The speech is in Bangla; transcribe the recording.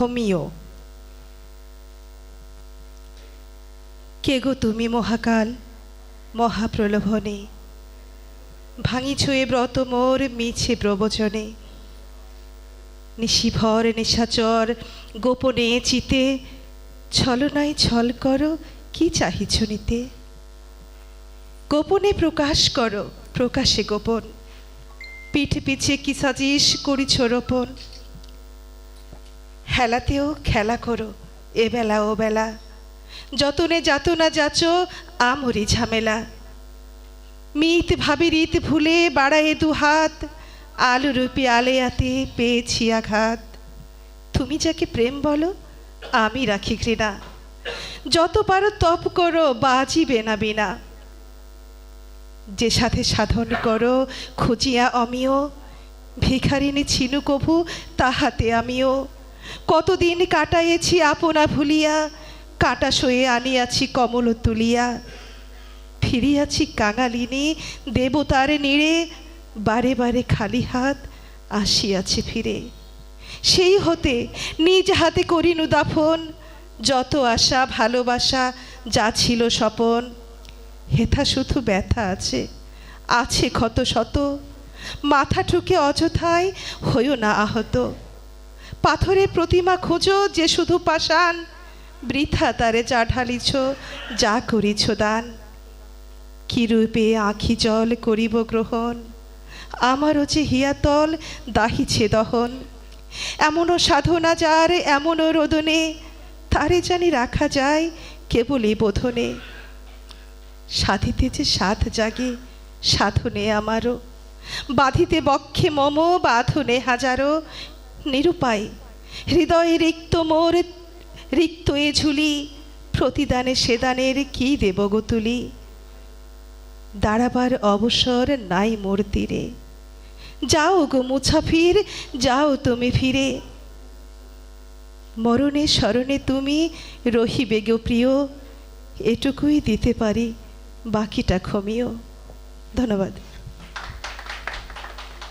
ক্ষমিও কে গো তুমি মহাকাল, মহাপ্রলোভনে? ভাঙি ছুঁয়ে ব্রত মোর, মিছে প্রবচনে। নিশিভর, নিশাচর, গোপনে চিতে ছলনায় ছল করো, কি চাহিছ নিতে? গোপনে প্রকাশ করো, প্রকাশে গোপন। পিঠ পিছে কি সাজিস, করিছ রোপণ। হেলাতেও খেলা করো, এ বেলা ও বেলা। যতনে যাতনা যাচ, আমরি ঝামেলা। মিত ভাবি রীত ভুলে বাড়ায়ে দু হাত আলু রূপী আলেয়াতে পেয়েছি আঘাত। তুমি যাকে প্রেম বলো, আমি রাখি ঘৃণা। যত পারো তপ করো, বাজিবে না বিনা। যে সাথে সাধন করো, খুঁজিয়া অমিয় ভিখারিনী ছিনু কভু, তাহাতে আমিও। কতদিন কাটাইয়েছি আপনা ভুলিয়া? কাটা সয়ে আনিয়াছি কমল তুলিয়া। ফিরিয়াছি কাঙালিনী দেবতার নিড়ে। বারে বারে খালি হাত আসিয়াছি ফিরে। সেই হতে নিজ হাতে করিনু দাফন। যত আশা ভালোবাসা, যা ছিল স্বপন। হেথা শুধু ব্যথা আছে আছে ক্ষত শত। মাথা ঠুকে অযথায় হইও না আহত। পাথরের প্রতিমা খোঁজো, যে শুধু পাষাণ। বৃথা তারে যা ঢালিছ, যা করিছ দান। কি রূপে আখি জল করিব গ্রহণ? আমারও যে হিয়াতল দাহিছে দহন। এমনও সাধনা যার, এমনও রোদনে। তারে জানি রাখা যায় কেবলই বোধনে। সাধিতে যে সাধ জাগে, সাধনে আমারও। বাঁধিতে বক্ষে মম, বাঁধনে হাজারো। নিরুপায়। হৃদয়ে রিক্ত মোর, রিক্ত এ ঝুলি, প্রতিদানে সেদানের কি দেব গো তুলি? দাঁড়াবার অবসর নাই মোর তীরে। যাও গো মুছাফির, যাও তুমি ফিরে। মরণে স্মরণে তুমি রহিবে গো প্রিয়, এটুকুই দিতে পারি, বাকিটা ক্ষমিও। ধন্যবাদ।